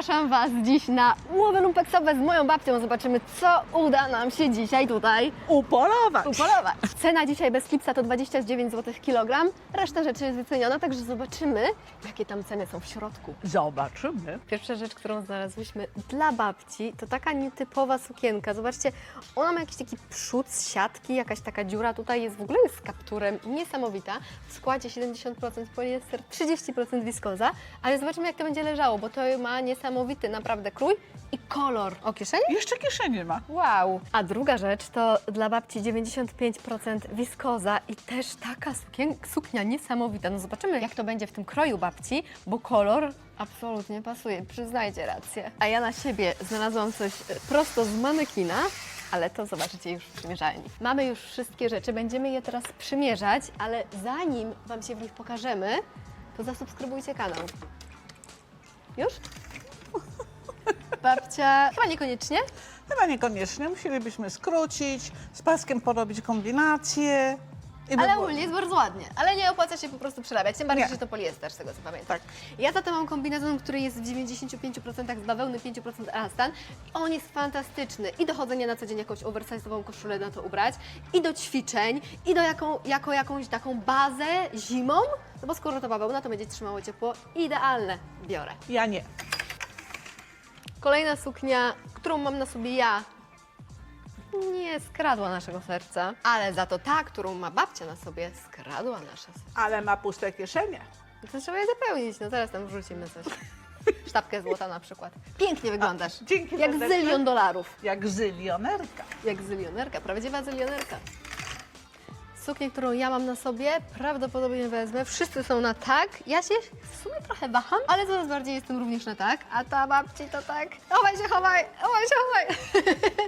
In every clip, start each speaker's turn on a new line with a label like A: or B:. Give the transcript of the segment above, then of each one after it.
A: Zapraszam Was dziś na łowy lumpeksowe z moją babcią. Zobaczymy, co uda nam się dzisiaj tutaj
B: Upolować.
A: upolować. Cena dzisiaj bez klipsa to 29 zł kilogram. Reszta rzeczy jest wyceniona, także zobaczymy, jakie tam ceny są w środku.
B: Zobaczymy.
A: Pierwsza rzecz, którą znalazłyśmy dla babci, to taka nietypowa sukienka. Zobaczcie, ona ma jakiś taki przód z siatki, jakaś taka dziura tutaj jest, w ogóle z kapturem, niesamowita. W składzie 70% poliester, 30% wiskoza, ale zobaczymy jak to będzie leżało, bo to ma niesamowity naprawdę krój i kolor. O kieszeni?
B: Jeszcze kieszeni ma.
A: Wow! A druga rzecz to dla babci 95% wiskoza i też taka sukien- suknia niesamowita. No zobaczymy, jak to będzie w tym kroju babci, bo kolor absolutnie pasuje, przyznajcie rację. A ja na siebie znalazłam coś e, prosto z manekina, ale to zobaczycie już w przymierzalni. Mamy już wszystkie rzeczy, będziemy je teraz przymierzać, ale zanim Wam się w nich pokażemy, to zasubskrybujcie kanał. Już? Babcia, chyba niekoniecznie.
B: Chyba niekoniecznie. Musielibyśmy skrócić, z paskiem porobić kombinację. I by
A: Ale
B: było-
A: ogólnie jest bardzo ładnie. Ale nie opłaca się po prostu przerabiać. Tym bardziej,
B: Nie.
A: że to poliester, z tego co pamiętam.
B: Tak.
A: Ja za to mam kombinezon, który jest w 95% z bawełny, 5% elastan. On jest fantastyczny. I do chodzenia na co dzień jakąś oversize'ową koszulę na to ubrać, i do ćwiczeń, i do jaką, jako jakąś taką bazę zimą. No bo skoro to bawełna, to będzie trzymało ciepło. Idealne. Biorę.
B: Ja nie.
A: Kolejna suknia, którą mam na sobie ja, nie skradła naszego serca, ale za to ta, którą ma babcia na sobie, skradła nasze serce.
B: Ale ma puste kieszenie.
A: No To trzeba je zapełnić, no zaraz tam wrzucimy coś. Sztabkę złota na przykład. Pięknie wyglądasz.
B: dzięki
A: Jak zylion dolarów.
B: Jak zylionerka.
A: Jak zylionerka, prawdziwa zylionerka. Suknię, którą ja mam na sobie, prawdopodobnie wezmę. Wszyscy są na tak. Ja się w sumie trochę waham, ale coraz bardziej jestem również na tak. A ta babci to tak. Chowaj się, chowaj, chowaj się, chowaj.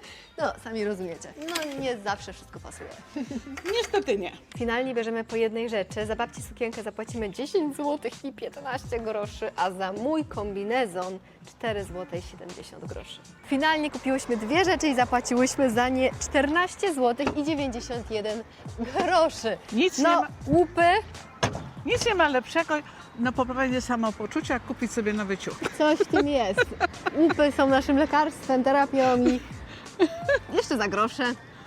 A: No, sami rozumiecie. No, nie zawsze wszystko pasuje.
B: Niestety nie.
A: Finalnie bierzemy po jednej rzeczy. Za babci sukienkę zapłacimy 10 zł i 15 groszy, a za mój kombinezon 4 zł i 70 groszy. Finalnie kupiłyśmy dwie rzeczy i zapłaciłyśmy za nie 14 zł i 91 groszy.
B: Nic nie
A: no,
B: ma-
A: łupy,
B: Nic nie ma lepszego na poprawienie samopoczucia, jak kupić sobie nowy ciuch.
A: coś w tym jest. Łupy są naszym lekarstwem, terapią i jeszcze za grosze.